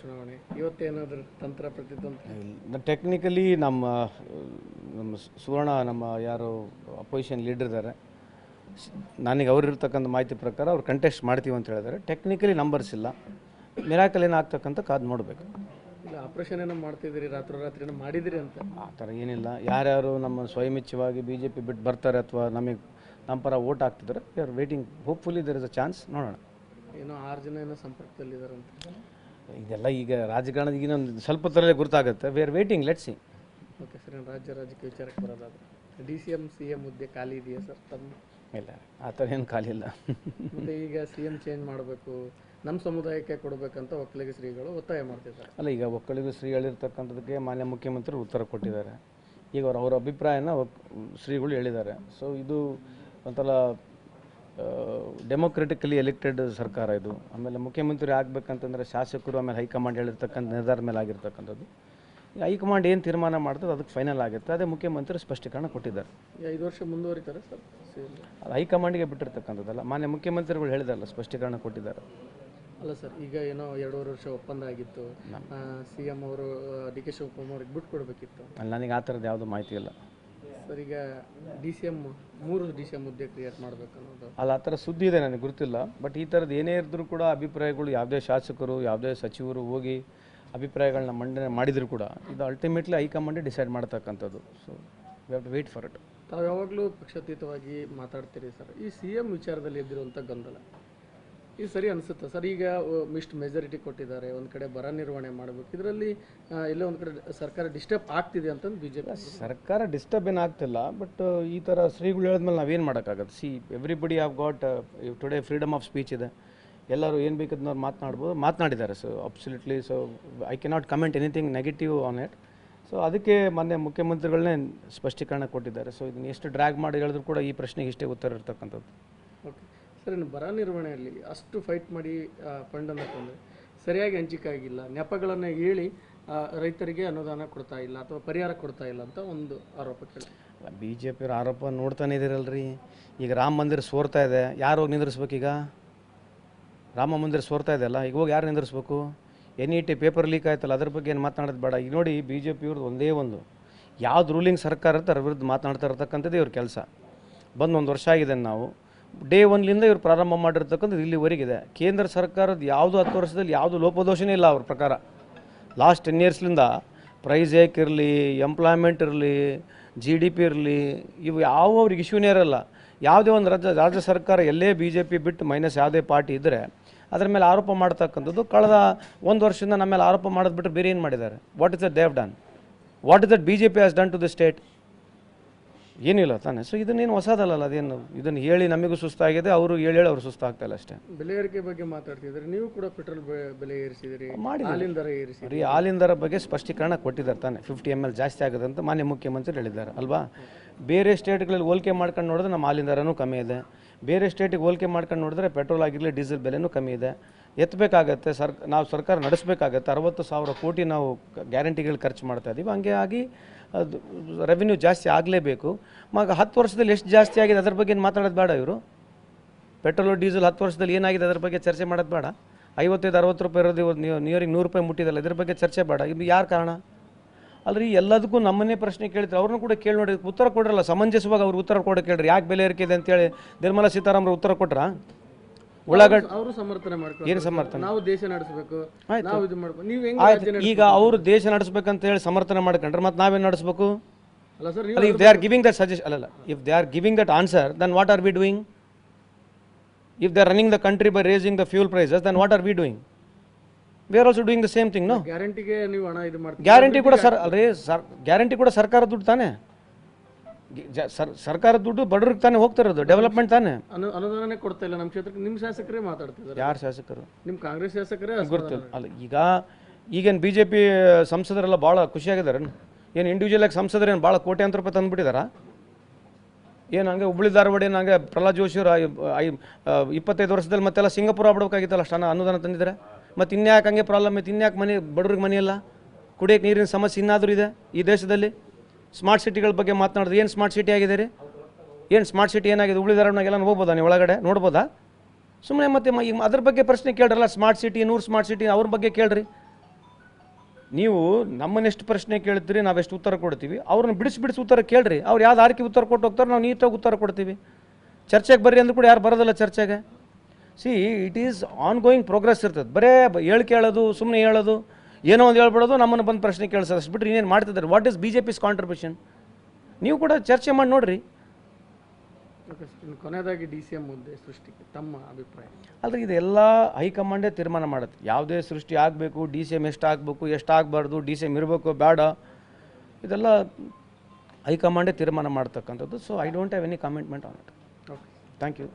ಚುನಾವಣೆ. ಇವತ್ತೇನಾದರೂ ತಂತ್ರ ಪ್ರತಿತಂತ್ರ ಟೆಕ್ನಿಕಲಿ ನಮ್ಮ ನಮ್ಮ ಸುವರ್ಣ ನಮ್ಮ ಯಾರು ಅಪೋಸಿಷನ್ ಲೀಡರ್ ಇದ್ದಾರೆ ನನಗೆ ಅವ್ರು ಇರ್ತಕ್ಕಂಥ ಮಾಹಿತಿ ಪ್ರಕಾರ ಅವ್ರು ಕಂಟೆಸ್ಟ್ ಮಾಡ್ತೀವಿ ಅಂತ ಹೇಳಿದ್ದಾರೆ ಟೆಕ್ನಿಕಲಿ ನಂಬರ್ಸ್ ಇಲ್ಲ. ಮಿರಾಕಲ್ ಏನಾಗ್ತಕ್ಕಂಥ ಕಾದು ನೋಡಬೇಕು. ಇಲ್ಲ ಆಪರೇಷನ್ ಏನೋ ಮಾಡ್ತಿದ್ದೀರಿ ರಾತ್ರೋರಾತ್ರಿ ಏನೋ ಮಾಡಿದಿರಿ ಅಂತ? ಆ ಥರ ಏನಿಲ್ಲ. ಯಾರ್ಯಾರು ನಮ್ಮ ಸ್ವಯಮಿಚ್ಛವಾಗಿ ಬಿ ಜೆ ಪಿ ಬಿಟ್ಟು ಬರ್ತಾರೆ ಅಥವಾ ನಮಗೆ ನಮ್ಮ ಪರ ಓಟ್ ಆಗ್ತಿದ್ದಾರೆ we are waiting hopefully there is a chance ನೋಡೋಣ. ಏನೋ ಆರು ಜನ ಏನೋ ಸಂಪರ್ಕದಲ್ಲಿದ್ದಾರಂತ ಇದೆಲ್ಲ ಈಗ ರಾಜಕಾರಣದ ಈಗ ಇನ್ನೊಂದು ಸ್ವಲ್ಪ ಹೊತ್ತರಲ್ಲೇ ಗುರುತಾಗುತ್ತೆ. We are waiting let see okay sir ರಾಜ್ಯ ರಾಜಕೀಯ ವಿಚಾರಕ್ಕೆ ಬರೋದಾದ್ರೆ. D C M C M ಹುದ್ದೆ ಖಾಲಿ ಇದೆಯಾ ಸರ್ ತಮ್ಮ? ಇಲ್ಲ ಆ ಥರ ಏನು ಖಾಲಿ ಇಲ್ಲ. ಮತ್ತು ಈಗ ಸಿ ಎಂ ಚೇಂಜ್ ಮಾಡಬೇಕು ನಮ್ಮ ಸಮುದಾಯಕ್ಕೆ ಕೊಡಬೇಕಂತ ಒಕ್ಕಲಿಗ ಶ್ರೀಗಳು ಒತ್ತಾಯ ಮಾಡ್ತಿದ್ದಾರೆ. ಅಲ್ಲ ಈಗ ಒಕ್ಕಲಿಗ ಶ್ರೀ ಹೇಳಿರ್ತಕ್ಕಂಥದ್ದಕ್ಕೆ ಮಾನ್ಯ ಮುಖ್ಯಮಂತ್ರಿ ಉತ್ತರ ಕೊಟ್ಟಿದ್ದಾರೆ. ಈಗ ಅವ್ರ ಅವ್ರ ಅಭಿಪ್ರಾಯನ ಶ್ರೀಗಳು ಹೇಳಿದ್ದಾರೆ. ಸೊ ಇದು ಒಂಥರ ಡೆಮೋಕ್ರೆಟಿಕಲಿ ಎಲೆಕ್ಟೆಡ್ ಸರ್ಕಾರ ಇದು. ಆಮೇಲೆ ಮುಖ್ಯಮಂತ್ರಿ ಆಗಬೇಕಂತಂದರೆ ಶಾಸಕರು ಆಮೇಲೆ ಹೈಕಮಾಂಡ್ ಹೇಳಿರ್ತಕ್ಕಂಥ ನಿರ್ಧಾರ ಮೇಲೆ ಆಗಿರ್ತಕ್ಕಂಥದ್ದು. ಹೈಕಮಾಂಡ್ ಏನು ತೀರ್ಮಾನ ಮಾಡ್ತದೆ ಅದಕ್ಕೆ ಫೈನಲ್ ಆಗುತ್ತೆ. ಅದೇ ಮುಖ್ಯಮಂತ್ರಿ ಸ್ಪಷ್ಟೀಕರಣ ಕೊಟ್ಟಿದ್ದಾರೆ. ಐದು ವರ್ಷ ಮುಂದುವರಿತಾರೆ ಸರ್? ಅದು ಹೈಕಮಾಂಡ್ಗೆ ಬಿಟ್ಟಿರ್ತಕ್ಕಂಥದ್ದಲ್ಲ. ಮಾನ್ಯ ಮುಖ್ಯಮಂತ್ರಿಗಳು ಹೇಳಿದಾರಲ್ಲ ಸ್ಪಷ್ಟೀಕರಣ ಕೊಟ್ಟಿದ್ದಾರೆ. ಅಲ್ಲ ಸರ್ ಈಗ ಏನೋ ಎರಡೂವರೆ ವರ್ಷ ಒಪ್ಪಂದ ಆಗಿತ್ತು. ಸಿ ಎಂ ಅವರು ಡಿ ಕೆ ಶಿವಕುಮಾರ್ ಅವ್ರಿಗೆ ಬಿಟ್ಟು ಕೊಡಬೇಕಿತ್ತು ಅಲ್ಲಿ ನನಗೆ ಆ ಥರದ್ದು ಯಾವುದೂ ಮಾಹಿತಿ ಇಲ್ಲ. ಸರ್ ಈಗ ಡಿ ಸಿ ಎಂ ಮೂರು ಡಿ ಸಿ ಎಂ ಹುದ್ದೆ ಕ್ರಿಯೇಟ್ ಮಾಡಬೇಕು ಅನ್ನೋದು. ಅಲ್ಲ ಆ ಥರ ಸುದ್ದಿ ಇದೆ ನನಗೆ ಗೊತ್ತಿಲ್ಲ. ಬಟ್ ಈ ಥರದ್ದು ಏನೇ ಇದ್ದರೂ ಕೂಡ ಅಭಿಪ್ರಾಯಗಳು ಯಾವುದೇ ಶಾಸಕರು ಯಾವುದೇ ಸಚಿವರು ಹೋಗಿ ಅಭಿಪ್ರಾಯಗಳನ್ನ ಮಂಡನೆ ಮಾಡಿದರೂ ಕೂಡ ಇದು ಅಲ್ಟಿಮೇಟ್ಲಿ ಹೈಕಮಾಂಡೇ ಡಿಸೈಡ್ ಮಾಡ್ತಕ್ಕಂಥದ್ದು. So we have to wait for it ತಾವು ಯಾವಾಗಲೂ ಪಕ್ಷಾತೀತವಾಗಿ ಮಾತಾಡ್ತೀರಿ ಸರ್. ಈ ಸಿ ಎಂ ವಿಚಾರದಲ್ಲಿ ಎದ್ದಿರುವಂಥ ಗೊಂದಲ. ಇದು ಸರಿ ಅನಿಸುತ್ತೆ? ಸರ್ ಈಗ ಇಷ್ಟು ಮೆಜಾರಿಟಿ ಕೊಟ್ಟಿದ್ದಾರೆ ಒಂದು ಕಡೆ ಬರ ನಿರ್ವಹಣೆ ಮಾಡಬೇಕು. ಇದರಲ್ಲಿ ಎಲ್ಲೋ ಒಂದು ಕಡೆ ಸರ್ಕಾರ ಡಿಸ್ಟರ್ಬ್ ಆಗ್ತಿದೆ ಅಂತಂದು ಬಿ ಜೆ ಪಿ ಸರ್ಕಾರ ಡಿಸ್ಟರ್ಬ್ ಏನು ಆಗ್ತಿಲ್ಲ ಬಟ್ ಈ ಥರ ಶ್ರೀಗಳು ಹೇಳಿದ್ಮೇಲೆ ನಾವೇನು ಮಾಡೋಕ್ಕಾಗತ್ತೆ see everybody have got today freedom of speech ಇದೆ. ಎಲ್ಲರೂ ಏನು ಬೇಕದನ್ನವ್ರು ಮಾತನಾಡ್ಬೋದು ಮಾತನಾಡಿದ್ದಾರೆ so absolutely so I cannot comment anything negative on it so ಅದಕ್ಕೆ ಮೊನ್ನೆ ಮುಖ್ಯಮಂತ್ರಿಗಳನ್ನೇ ಸ್ಪಷ್ಟೀಕರಣ ಕೊಟ್ಟಿದ್ದಾರೆ. ಸೊ ಇದನ್ನ ಎಷ್ಟು ಡ್ರ್ಯಾಗ್ ಮಾಡಿ ಹೇಳಿದ್ರು ಕೂಡ ಈ ಪ್ರಶ್ನೆಗೆ ಇಷ್ಟೇ ಉತ್ತರ ಇರ್ತಕ್ಕಂಥದ್ದು. ಓಕೆ ಸರ್ ಬರ ನಿರ್ವಹಣೆಯಲ್ಲಿ ಅಷ್ಟು ಫೈಟ್ ಮಾಡಿ ಫಂಡನ್ನು ತಂದರೆ ಸರಿಯಾಗಿ ಹಂಚಿಕೆ ಆಗಿಲ್ಲ ನೆಪಗಳನ್ನು ಹೇಳಿ ರೈತರಿಗೆ ಅನುದಾನ ಕೊಡ್ತಾ ಇಲ್ಲ ಅಥವಾ ಪರಿಹಾರ ಕೊಡ್ತಾ ಇಲ್ಲ ಅಂತ ಒಂದು ಆರೋಪ ಕೇಳಿ. ಬಿ ಜೆ ಪಿಯವ್ರ ಆರೋಪ ನೋಡ್ತಾನೆ ಇದ್ದೀರಲ್ರಿ ಈಗ ರಾಮ ಮಂದಿರ ಸೋರ್ತಾ ಇದೆ. ಯಾರು ಹೋಗಿ ಈಗ ರಾಮ ಮಂದಿರ ಸೋರ್ತಾ ಇದೆಯಲ್ಲ, ಈಗ ಹೋಗಿ ಯಾರು ನಿಂದಿರಿಸ್ಬೇಕು? N E T paper leak ಆಯ್ತಲ್ಲ, ಅದ್ರ ಬಗ್ಗೆ ಏನು ಮಾತನಾಡೋದು ಬೇಡ. ಈಗ ನೋಡಿ ಬಿ ಜೆ ಪಿಯವ್ರದ್ದು ಒಂದೇ ಒಂದು. ಯಾವ್ದು ರೂಲಿಂಗ್ ಸರ್ಕಾರ ಇರುತ್ತೆ ಅದ್ರ ವಿರುದ್ಧ ಮಾತನಾಡ್ತಾ ಇರ್ತಕ್ಕಂಥದ್ದು ಇವ್ರ ಕೆಲಸ. ಬಂದು ಒಂದು ವರ್ಷ ಆಗಿದೆ ನಾವು. ಡೇ ಒನ್ಲಿಂದ ಇವರು ಪ್ರಾರಂಭ ಮಾಡಿರ್ತಕ್ಕಂಥದ್ದು ಇಲ್ಲಿವರೆಗಿದೆ. ಕೇಂದ್ರ ಸರ್ಕಾರದ ಯಾವುದು ಹತ್ತು ವರ್ಷದಲ್ಲಿ ಯಾವುದು ಲೋಪದೋಷನೇ ಇಲ್ಲ ಅವ್ರ ಪ್ರಕಾರ. ಲಾಸ್ಟ್ ಟೆನ್ ಇಯರ್ಸ್ಲಿಂದ ಪ್ರೈಸ್ ಏಕ್ ಇರಲಿ ಎಂಪ್ಲಾಯ್ಮೆಂಟ್ ಇರಲಿ ಜಿ ಡಿ ಪಿ ಇರಲಿ, ಇವು ಯಾವ ಅವ್ರಿಗೆ ಇಶ್ಯೂನೇ ಇರಲ್ಲ. ಯಾವುದೇ ಒಂದು ರಾಜ್ಯ ರಾಜ್ಯ ಸರ್ಕಾರ ಎಲ್ಲೇ ಬಿ ಜೆ ಪಿ ಬಿಟ್ಟು ಮೈನಸ್ ಯಾವುದೇ ಪಾರ್ಟಿ ಇದ್ದರೆ ಅದರ ಮೇಲೆ ಆರೋಪ ಮಾಡ್ತಕ್ಕಂಥದ್ದು ಕಳೆದ ಒಂದು ವರ್ಷದಿಂದ ನಮ್ಮ ಮೇಲೆ ಆರೋಪ ಮಾಡೋದು ಬಿಟ್ಟರೆ ಬೇರೆ ಏನು ಮಾಡಿದ್ದಾರೆ? What is that they've done what is that B J P has done to the state ಏನಿಲ್ಲ ತಾನೆ. ಸೊ ಇದನ್ನೇನು ಹೊಸದಲ್ಲ ಅದೇನು ಇದನ್ನು ಹೇಳಿ ನಮಗೂ ಸುಸ್ತಾಗಿದೆ ಅವರು ಹೇಳಿ ಹೇಳಿ ಅವ್ರು ಸುಸ್ತಾಗ್ತಾ ಇಲ್ಲ ಅಷ್ಟೇ. ಬೆಲೆ ಏರಿಕೆ ಬಗ್ಗೆ ಮಾತಾಡ್ತಿದ್ರೆ ನೀವು ಕೂಡ ಪೆಟ್ರೋಲ್ ಬೆಲೆ ಏರಿಸಿದಿರಿ ಮಾಡಿ ಹಾಲಿನ ದರ ಏರಿಸಿ ರೀ ಹಾಲಿಂದರ ಬಗ್ಗೆ ಸ್ಪಷ್ಟೀಕರಣ ಕೊಟ್ಟಿದ್ದಾರೆ ತಾನೆ. ಫಿಫ್ಟಿ ಎಂ ಎಲ್ ಜಾಸ್ತಿ ಆಗುತ್ತೆ ಅಂತ ಮಾನ್ಯ ಮುಖ್ಯಮಂತ್ರಿ ಹೇಳಿದ್ದಾರೆ ಅಲ್ವಾ? ಬೇರೆ ಸ್ಟೇಟ್ಗಳಲ್ಲಿ ಹೋಲಿಕೆ ಮಾಡ್ಕೊಂಡು ನೋಡಿದ್ರೆ ನಮ್ಮ ಹಾಲಿನ ದರನೂ ಕಮ್ಮಿ ಇದೆ. ಬೇರೆ ಸ್ಟೇಟಿಗೆ ಹೋಲಿಕೆ ಮಾಡ್ಕೊಂಡು ನೋಡಿದ್ರೆ ಪೆಟ್ರೋಲ್ ಆಗಿರಲಿ, ಡೀಸೆಲ್ ಬೆಲೆನೂ ಕಮ್ಮಿ ಇದೆ. ಎತ್ತಬೇಕಾಗತ್ತೆ ಸರ್, ನಾವು ಸರ್ಕಾರ ನಡೆಸಬೇಕಾಗತ್ತೆ. ಅರವತ್ತು ಸಾವಿರ ಕೋಟಿ ನಾವು ಗ್ಯಾರಂಟಿಗಳು ಖರ್ಚು ಮಾಡ್ತಾ ಇದ್ದೀವಿ ಹಂಗೆ ಆಗಿ ಅದು ರೆವಿನ್ಯೂ ಜಾಸ್ತಿ ಆಗಲೇಬೇಕು. ಮಗ ಹತ್ತು ವರ್ಷದಲ್ಲಿ ಎಷ್ಟು ಜಾಸ್ತಿ ಆಗಿದೆ ಅದ್ರ ಬಗ್ಗೆ ಮಾತಾಡೋದು ಬೇಡ ಇವರು. ಪೆಟ್ರೋಲ್, ಡೀಸೆಲ್ ಹತ್ತು ವರ್ಷದಲ್ಲಿ ಏನಾಗಿದೆ ಅದ್ರ ಬಗ್ಗೆ ಚರ್ಚೆ ಮಾಡೋದು ಬೇಡ. ಐವತ್ತೈದು, ಅರವತ್ತು ರೂಪಾಯಿ ಇರೋದು ನೀವು ನಿಯರಿಗೆ ನೂರು ರೂಪಾಯಿ ಮುಟ್ಟಿದಲ್ಲ, ಇದ್ರ ಬಗ್ಗೆ ಚರ್ಚೆ ಬೇಡ. ಇದು ಯಾರು ಕಾರಣ? ಅಲ್ರಿ ಎಲ್ಲದಕ್ಕೂ ನಮ್ಮನ್ನೇ ಪ್ರಶ್ನೆ ಕೇಳಿದ್ರೆ ಅವ್ರನ್ನೂ ಕೂಡ ಕೇಳಿ ನೋಡಿ ಉತ್ತರ ಕೊಡ್ರಲ್ಲ ಸಮಂಜಸವಾಗಿ ಅವ್ರು ಉತ್ತರ ಕೊಡೋಕೆ ಕೇಳ್ರಿ. ಯಾಕೆ ಬೆಲೆ ಏರಿಕೆ ಇದೆ ಅಂತೇಳಿ ನಿರ್ಮಲಾ ಸೀತಾರಾಮನ್ ಉತ್ತರ ಕೊಟ್ರ? ಉಳ್ಳಾಗಡ್ಡಿ ಅವರು ಸಮರ್ಥನೆ ಮಾಡ್ಕೊಂಡು ಏನು ಸಮರ್ಥನೆ? ನಾವು ದೇಶ ನಡೆಸಬೇಕು. ನಾವು ಇದು ಮಾಡ್ಬೇಕು ನೀವು ಹೆಂಗ್ ಈಗ ಅವರು ದೇಶ ನಡೆಸಬೇಕಂತ ಹೇಳಿ ಸಮರ್ಥನೆ ಮಾಡ್ಕೊಂಡ್ರೆ ಮತ್ತೆ ನಾವೇನ್ ನಡೆಸಬೇಕು? ಅಲ್ಲ ಸರ್ ಅಲ್ಲ if they are giving that suggest ಅಲ್ಲ if they are giving that answer then what are we doing if they are running the country by raising the fuel prices then what are we doing we are also doing the same thing no ಗ್ಯಾರಂಟಿಗೆ ನೀವು ಹಣ ಇದು ಮಾಡ್ತೀವಿ guarantee ಕೂಡ sir ಅಲ್ರಿ sir guarantee ಕೂಡ ಸರ್ಕಾರ ದುಡ್ಡು ತಾನೇ? ಜ- ಸರ್- ಸರ್ಕಾರದ ದುಡ್ಡು ಬಡವ್ರಿಗೆ ತಾನೇ ಹೋಗ್ತಾ ಇರೋದು ಡೆವಲಪ್ಮೆಂಟ್ ತಾನೇ? ಅನು ಅನುದಾನನೇ ಕೊಡ್ತಾ ಇಲ್ಲ ನಮ್ಮ ಕ್ಷೇತ್ರಕ್ಕೆ ನಿಮ್ಮ ಶಾಸಕರೇ ಮಾತಾಡ್ತಿದ್ದಾರೆ. ಯಾರು ಶಾಸಕರು? ನಿಮ್ಮ ಕಾಂಗ್ರೆಸ್ ಶಾಸಕರೇ ಗೊತ್ತಿಲ್ಲ ಅಲ್ಲ ಈಗ ಈಗೇನು ಬಿ ಜೆ ಪಿ ಸಂಸದರೆಲ್ಲ ಭಾಳ ಖುಷಿಯಾಗಿದ್ದಾರೆ ಏನು? ಇಂಡಿವಿಜುವಲ್ ಆಗಿ ಸಂಸದರು ಏನು ಭಾಳ ಕೋಟ್ಯಾಂತರ ರೂಪಾಯಿ ತಂದುಬಿಟ್ಟಿದಾರ? ಏನು ಹಂಗೆ ಹುಬ್ಳಿ ಧಾರವಾಡ ಏನು ಹಂಗೆ ಪ್ರಹ್ಲಾದ್ ಜೋಶಿ ಅವ್ರು ಐ- ಇಪ್ಪತ್ತೈದು ವರ್ಷದಲ್ಲಿ ಮತ್ತೆಲ್ಲ ಸಿಂಗಾಪುರ ಆಗ್ಬಿಡ್ಬೇಕಾಗಿತ್ತಲ್ಲ ಅಷ್ಟು ಅನುದಾನ ತಂದಿದ್ದಾರೆ ಮತ್ತು ಇನ್ಯಾಕೆ ಹಂಗೆ ಪ್ರಾಬ್ಲಮ್ ಐತೆ? ಇನ್ಯಾಕೆ ಮನೆ, ಬಡವ್ರಿಗೆ ಮನೆ ಇಲ್ಲ? ಕುಡಿಯೋಕೆ ನೀರಿನ ಸಮಸ್ಯೆ ಇನ್ನಾದರೂ ಇದೆ ಈ ದೇಶದಲ್ಲಿ? ಸ್ಮಾರ್ಟ್ ಸಿಟಿಗಳ ಬಗ್ಗೆ ಮಾತನಾಡಿದ್ರೆ ಏನು ಸ್ಮಾರ್ಟ್ ಸಿಟಿ ಆಗಿದೆ ರೀ? ಏನು ಸ್ಮಾರ್ಟ್ ಸಿಟಿ ಏನಾಗಿದೆ? ಉಳಿದಾರನಾಗೆಲ್ಲ ನೋಡ್ಬೋದಾ ನೀವು ಒಳಗಡೆ? ನೋಡ್ಬೋದಾ? ಸುಮ್ಮನೆ ಮತ್ತೆ ಅದ್ರ ಬಗ್ಗೆ ಪ್ರಶ್ನೆ ಕೇಳ್ರಲ್ಲ ಸ್ಮಾರ್ಟ್ ಸಿಟಿ ನೂರು ಸ್ಮಾರ್ಟ್ ಸಿಟಿ ಅವ್ರ ಬಗ್ಗೆ ಕೇಳ್ರಿ. ನೀವು ನಮ್ಮನ್ನೆಷ್ಟು ಪ್ರಶ್ನೆ ಕೇಳ್ತೀರಿ ನಾವೆಷ್ಟು ಉತ್ತರ ಕೊಡ್ತೀವಿ. ಅವ್ರನ್ನ ಬಿಡಿಸಿ ಬಿಡಿಸಿ ಉತ್ತರ ಕೇಳ್ರಿ. ಅವ್ರು ಯಾವ್ದು ಆರ್ಕೆ ಉತ್ತರ ಕೊಟ್ಟು ಹೋಗ್ತಾರೆ, ನಾವು ನೀಟಾಗಿ ಉತ್ತರ ಕೊಡ್ತೀವಿ. ಚರ್ಚೆಗೆ ಬರ್ರಿ ಅಂದ್ರೂ ಕೂಡ ಯಾರು ಬರೋದಿಲ್ಲ ಚರ್ಚೆಗೆ. See it is ongoing progress ಇರ್ತದೆ. ಬರೇ ಹೇಳಿ ಕೇಳೋದು ಸುಮ್ಮನೆ ಹೇಳೋದು ಏನೋ ಒಂದು ಹೇಳ್ಬಿಡೋದು ನಮ್ಮನ್ನು ಬಂದು ಪ್ರಶ್ನೆ ಕೇಳಿಸೋದು. ಅಷ್ಟು ಬಿಟ್ಟರೆ ಇನ್ನೇನು ಮಾಡ್ತಿದ್ದಾರೆ? What is B J P's contribution ನೀವು ಕೂಡ ಚರ್ಚೆ ಮಾಡಿ ನೋಡ್ರಿ. ಕೊನೆಯದಾಗಿ ಡಿ ಸಿ ಎಂ ಹುದ್ದೆ ಸೃಷ್ಟಿಗೆ ತಮ್ಮ ಅಭಿಪ್ರಾಯ. ಆದರೆ ಇದೆಲ್ಲ ಹೈಕಮಾಂಡೇ ತೀರ್ಮಾನ ಮಾಡುತ್ತೆ. ಯಾವುದೇ ಸೃಷ್ಟಿ ಆಗಬೇಕು ಡಿ ಸಿ ಎಂ ಎಷ್ಟು ಆಗಬೇಕು ಎಷ್ಟು ಆಗಬಾರ್ದು ಡಿ ಸಿ ಎಂ ಇರಬೇಕು ಬೇಡ ಇದೆಲ್ಲ ಹೈಕಮಾಂಡೇ ತೀರ್ಮಾನ ಮಾಡ್ತಕ್ಕಂಥದ್ದು. So I don't have any commitment on it okay thank you